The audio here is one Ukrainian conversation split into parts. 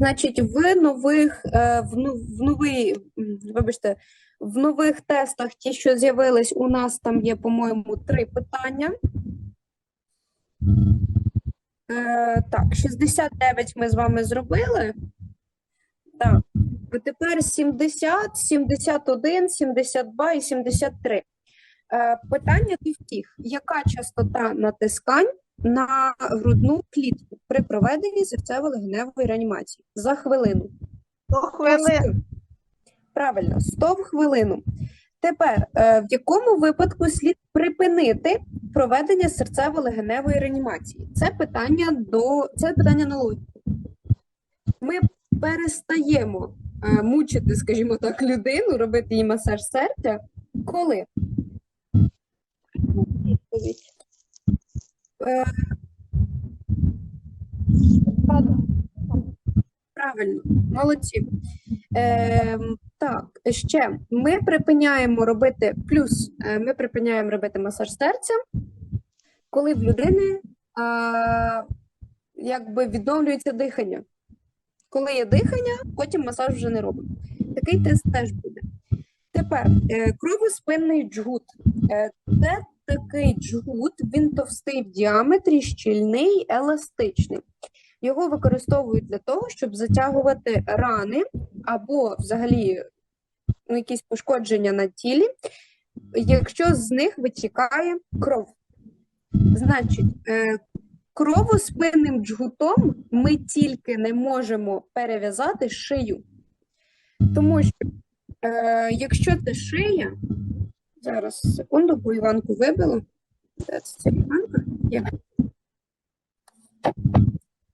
Значить, в нових, е, в, ну- в новий, вибачте, в нових тестах, ті, що з'явились, у нас там є, по-моєму, три питання. Е, так, 69 ми з вами зробили. Так, тепер 70, 71, 72 і 73. Е, питання до всіх. Яка частота натискань на грудну клітку при проведенні серцево-легеневої реанімації за хвилину? До хвилини. Правильно, 100 в хвилину. Тепер, е, в якому випадку слід припинити проведення серцево-легеневої реанімації? Це питання до це питання на логіку. Ми перестаємо е, мучити, скажімо так, людину, робити їй масаж серця, коли? Е, Правильно, молодці. Ем, так, ще ми припиняємо робити плюс, е, ми припиняємо робити масаж серця, коли в людини а, якби відновлюється дихання. Коли є дихання, потім масаж вже не робимо. Такий тест теж буде. Тепер е, кровоспинний джгут. Е, Це такий джгут, він товстий в діаметрі, щільний, еластичний. Його використовують для того, щоб затягувати рани або взагалі ну, якісь пошкодження на тілі, якщо з них витікає кров. Значить, е, кровоспинним джгутом ми тільки не можемо перев'язати шию. Тому що, е, якщо це шия, зараз секунду, бо Іванку вибило. Це ця Іванка? Є.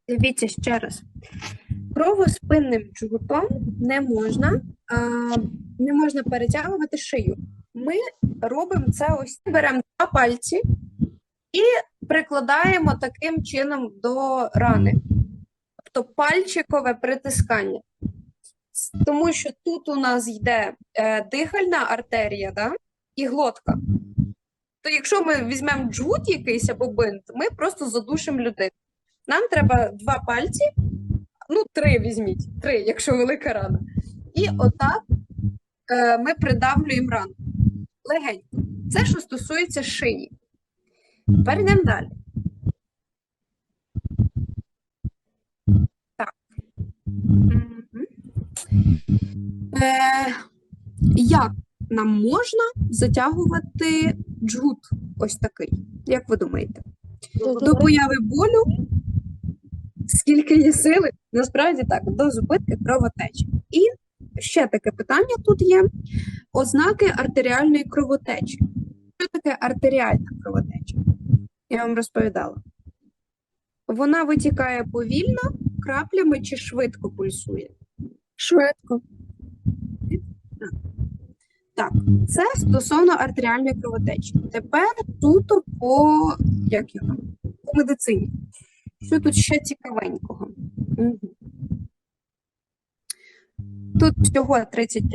Дивіться ще раз. Кровоспинним джгутом не можна, а, не можна перетягувати шию. Ми робимо це ось беремо два пальці і прикладаємо таким чином до рани. Тобто пальчикове притискання. Тому що тут у нас йде е, дихальна артерія, да? І глотка. То якщо ми візьмемо джгут якийсь або бинт, ми просто задушимо людину. Нам треба два пальці, ну, три візьміть, три, якщо велика рана. І отак е, ми придавлюємо рану. Легенько. Це що стосується шиї. Тепер йдемо далі. Так. Е, як нам можна затягувати джгут ось такий? Як ви думаєте? До появи болю, скільки є сили, насправді так, до зупинки кровотечі. І ще таке питання тут є: ознаки артеріальної кровотечі. Що таке артеріальна кровотеча? Я вам розповідала. Вона витікає повільно, краплями чи швидко пульсує? Швидко. Так, це стосовно артеріальної кровотечі. Тепер суто по, як його, по медицині. Що тут ще цікавенького? Тут всього 35